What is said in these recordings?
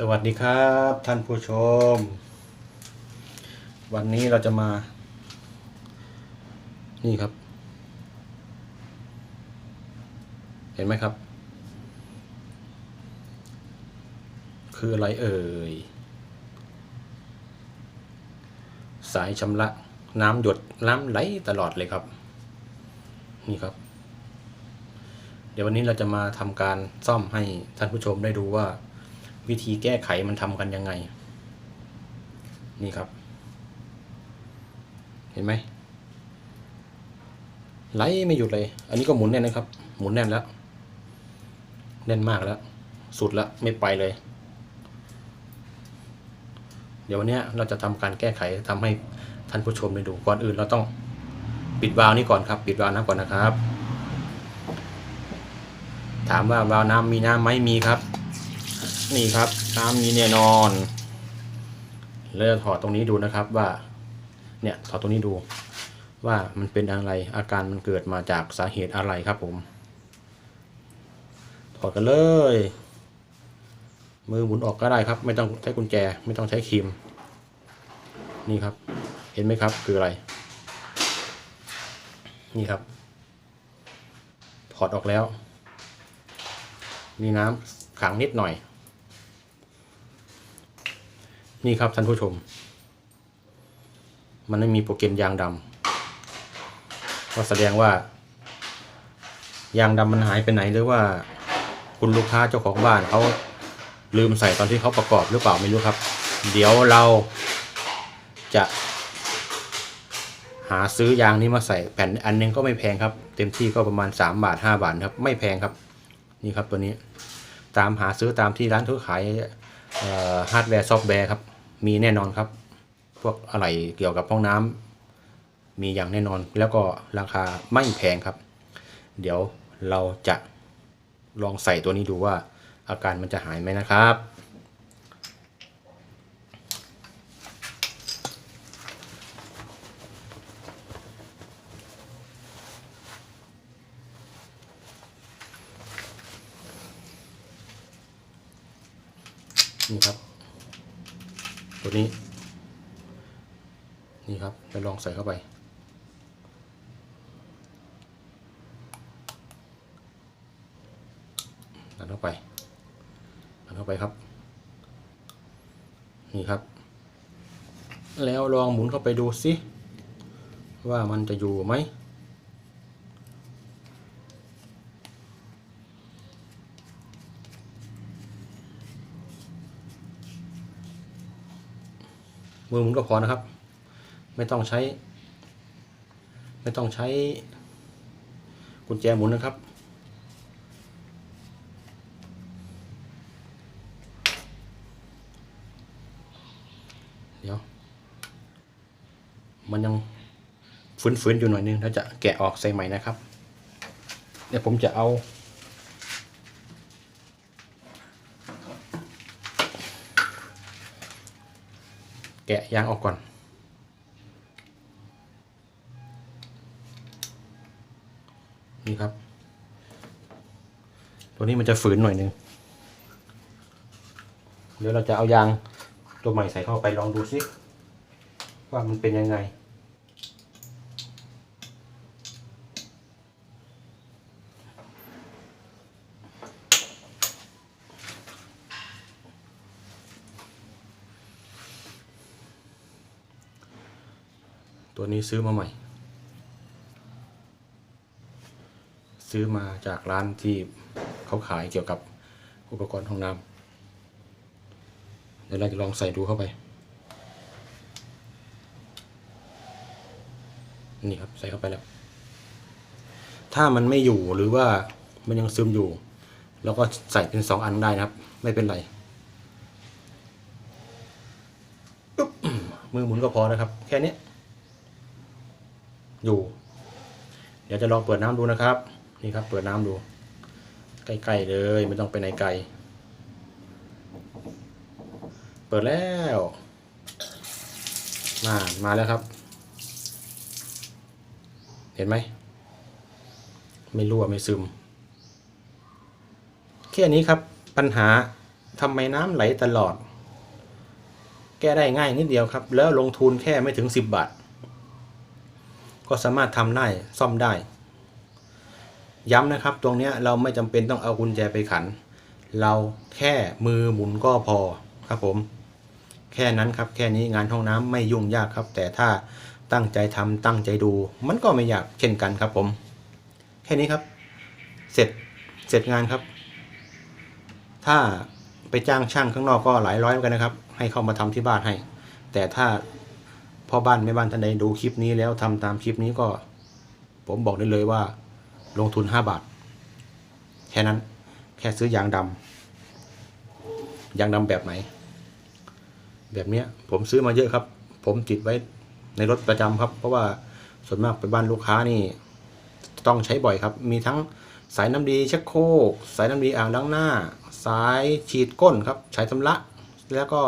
สวัสดีครับท่านผู้ชม วันนี้เราจะมา นี่ครับ เห็นไหมครับ คืออะไรเอ่ย สายชำระน้ำหยดน้ำไหลตลอดเลยครับ นี่ครับ เดี๋ยววันนี้เราจะมาทำการซ่อมให้ท่านผู้ชมได้ดูว่า วิธีแก้ไขมันทำกันยังไง นี่ครับ เห็นไหมไหลไม่หยุดเลย อันนี้ก็หมุนแน่นนะครับ หมุนแน่นแล้ว แน่นมากแล้ว สุดแล้วไม่ไปเลย เดี๋ยววันนี้เราจะทำการแก้ไขทำให้ท่านผู้ชมได้ดู ก่อนอื่นเราต้องปิดวาล์วนี้ก่อนครับ ปิดวาล์วน้ำก่อนนะครับ ถามว่าวาล์วน้ำมีน้ำไหมมีครับ นี่ครับ น้ำมีแน่นอนแล้วถอดตรงนี้ดูนะครับว่า เนี่ยถอดตรงนี้ดู ว่ามันเป็นอะไรอาการมันเกิดมาจากสาเหตุอะไรครับผม ถอดกันเลย มือหมุนออกก็ได้ครับ ไม่ต้องใช้กุญแจ ไม่ต้องใช้ครีม นี่ครับ เห็นไหมครับคืออะไร นี่ครับ ถอดออกแล้ว มีน้ำขังนิดหน่อย นี่ครับท่านผู้ชม มันไม่มีโปรแกรมยางดำก็แสดงว่า ยางดำมันหายไปไหนหรือว่า คุณลูกค้าเจ้าของบ้านเขาลืมใส่ตอนที่เขาประกอบหรือเปล่าไม่รู้ครับ เดี๋ยวเราจะ หาซื้อยางนี้มาใส่แผ่นอันหนึงก็ไม่แพงครับ เต็มที่ก็ประมาณ 3 บาท 5 บาทครับ ไม่แพงครับ นี่ครับตัวนี้ ตามหาซื้อตามที่ร้านทั่วขายฮาร์ดแวร์ซอฟต์แวร์ครับ มีแน่นอนครับ พวกอะไรเกี่ยวกับห้องน้ำมีอย่างแน่นอนแล้วก็ราคาไม่แพงครับ เดี๋ยวเราจะลองใส่ตัวนี้ดูว่าอาการมันจะหายไหมนะครับนี่ครับ ตัวนี้ นี่ครับไปลองใส่เข้าไป ดันเข้าไป ดันเข้าไปครับ นี่ครับ แล้วลองหมุนเข้าไปดูสิว่ามันจะอยู่ไหม มือหมุนก็พอนะครับ ไม่ต้องใช้ ไม่ต้องใช้กุญแจหมุนนะครับ เดี๋ยว มันยังฝืนๆอยู่หน่อยนึงเราจะแกะออกใส่ใหม่นะครับ เดี๋ยวผมจะเอา แกะยางออกก่อน นี่ครับ ตัวนี้มันจะฝืนหน่อยนึงเดี๋ยวเราจะเอายางตัวใหม่ใส่เข้าไปลองดูซิว่ามันเป็นยังไง ตัวนี้ซื้อมาใหม่ ซื้อมาจากร้านที่เขาขายเกี่ยวกับอุปกรณ์ห้องน้ำเดี๋ยวเราจะลองใส่ดูเข้าไป นี่ครับใส่เข้าไปแล้ว ถ้ามันไม่อยู่หรือว่ามันยังซึมอยู่เราก็ใส่เป็นสองอันได้นะครับ ไม่เป็นไรมือหมุนก็พอนะครับ แค่นี้ อยู่ เดี๋ยวจะลองเปิดน้ำดูนะครับ นี่ครับ เปิดน้ำดู ใกล้ๆเลยไม่ต้องไปไหนไกล เปิดแล้วมามาแล้วครับ เห็นไหม ไม่รั่วไม่ซึม แค่นี้ครับปัญหาทำไมน้ำไหลตลอด แก้ได้ง่ายนิดเดียวครับ แล้วลงทุนแค่ไม่ถึง 10 บาท ก็สามารถทำได้ซ่อมได้ ย้ำนะครับตรงนี้เราไม่จำเป็นต้องเอากุญแจไปขัน เราแค่มือหมุนก็พอครับผม แค่นั้นครับแค่นี้งานห้องน้ำไม่ยุ่งยากครับ แต่ถ้าตั้งใจทำตั้งใจดู มันก็ไม่ยากเช่นกันครับผม แค่นี้ครับ เสร็จเสร็จงานครับ ถ้าไปจ้างช่างข้างนอกก็หลายร้อยเหมือนกันนะครับ ให้เข้ามาทำที่บ้านให้ แต่ถ้า พ่อบ้านแม่บ้านท่านใดดูคลิปนี้แล้วทำตามคลิปนี้ก็ ผมบอกได้เลยว่า ลงทุน5บาท แค่นั้น แค่ซื้อยางดำยางดำแบบไหน แบบเนี้ย ผมซื้อมาเยอะครับ ผมติดไว้ในรถประจำครับ เพราะว่าส่วนมากไปบ้านลูกค้านี่ ต้องใช้บ่อยครับ มีทั้งสายน้ำดีชักโครกสายน้ำดีอ่างล้างหน้า สายฉีดก้นครับใช้ชำระแล้วก็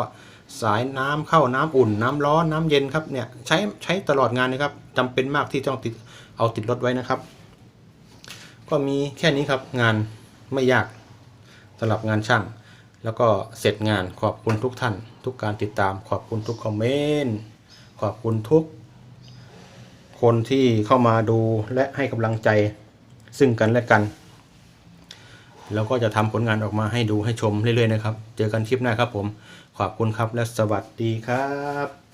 สายน้ำเข้าน้ำอุ่น น้ำร้อนน้ำเย็นครับเนี่ยใช้ใช้ตลอดงานนะครับจำเป็นมากที่ต้องติดเอาติดรถไว้นะครับ ก็มีแค่นี้ครับงานไม่ยากสำหรับงานช่าง แล้วก็เสร็จงานขอบคุณทุกท่าน ทุกการติดตามขอบคุณทุกคอมเมนต์ขอบคุณทุก คนที่เข้ามาดูและให้กำลังใจซึ่งกันและกันแล้วก็จะทำผลงานออกมาให้ดูให้ชมเรื่อยๆนะครับ เจอกันคลิปหน้าครับผม ขอบคุณครับและสวัสดีครับ